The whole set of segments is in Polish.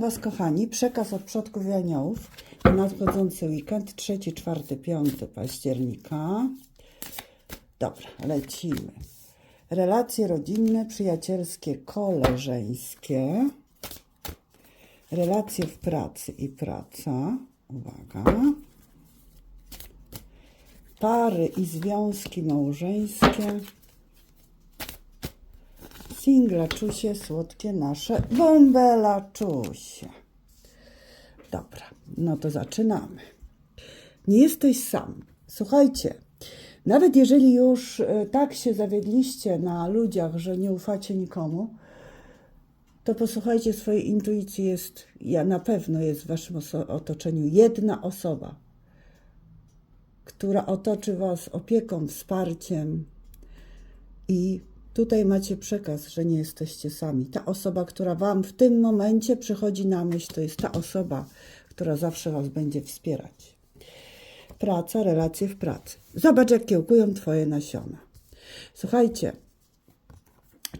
Was, kochani, przekaz od przodków i aniołów na nadchodzący weekend, 3, 4, 5 października. Dobra, lecimy. Relacje rodzinne, przyjacielskie, koleżeńskie. Relacje w pracy i praca. Uwaga. Pary i związki małżeńskie. Singla czusie, słodkie nasze bąbela czusie. Dobra, no to zaczynamy. Nie jesteś sam. Słuchajcie, nawet jeżeli już e, tak się zawiedliście na ludziach, że nie ufacie nikomu, to posłuchajcie swojej intuicji. Jest, ja na pewno jest w waszym otoczeniu jedna osoba, która otoczy was opieką, wsparciem, i tutaj macie przekaz, że nie jesteście sami. Ta osoba, która Wam w tym momencie przychodzi na myśl, to jest ta osoba, która zawsze Was będzie wspierać. Praca, relacje w pracy. Zobacz, jak kiełkują Twoje nasiona. Słuchajcie,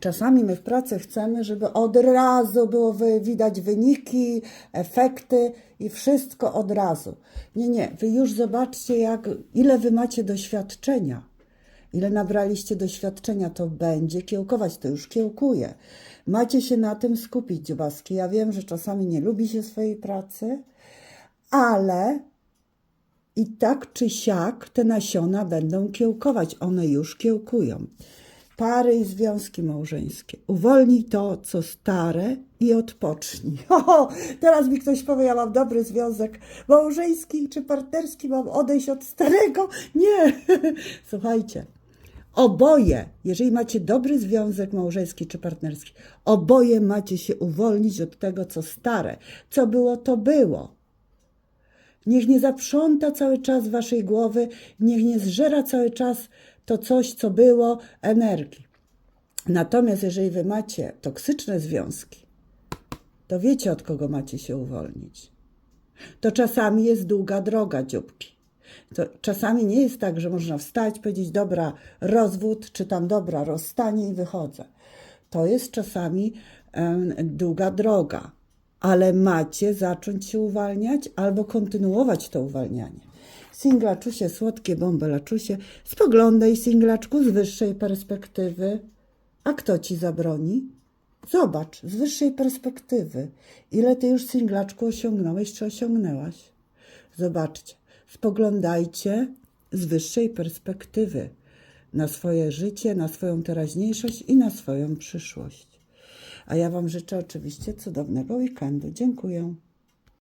Czasami my w pracy chcemy, żeby od razu było widać wyniki, efekty i wszystko od razu. Nie, nie, wy już zobaczcie, jak, ile wy macie doświadczenia. Ile nabraliście doświadczenia, to będzie kiełkować, to już kiełkuje. Macie się na tym skupić, dziobaski. Ja wiem, że czasami nie lubi się swojej pracy, ale i tak czy siak te nasiona będą kiełkować. One już kiełkują. Pary i związki małżeńskie. Uwolnij to, co stare i odpocznij. Ho, teraz mi ktoś powie, ja mam dobry związek małżeński czy partnerski, mam odejść od starego. Nie. Słuchajcie, oboje, jeżeli macie dobry związek małżeński czy partnerski, oboje macie się uwolnić od tego, co stare. Co było, to było. Niech nie zaprząta cały czas waszej głowy, niech nie zżera cały czas to coś, co było, energii. Natomiast jeżeli wy macie toksyczne związki, to wiecie, od kogo macie się uwolnić. To czasami jest długa droga, dzióbki. To czasami nie jest tak, że można wstać, powiedzieć, dobra, rozwód, czy tam dobra, rozstanie i wychodzę. To jest czasami długa droga, ale macie zacząć się uwalniać albo kontynuować to uwalnianie. Singlaczusie, słodkie bąbelaczusie, spoglądaj singlaczku z wyższej perspektywy. A kto ci zabroni? Zobacz, z wyższej perspektywy, ile ty już singlaczku osiągnąłeś czy osiągnęłaś. Zobaczcie, spoglądajcie z wyższej perspektywy na swoje życie, na swoją teraźniejszość i na swoją przyszłość. A ja Wam życzę oczywiście cudownego weekendu. Dziękuję.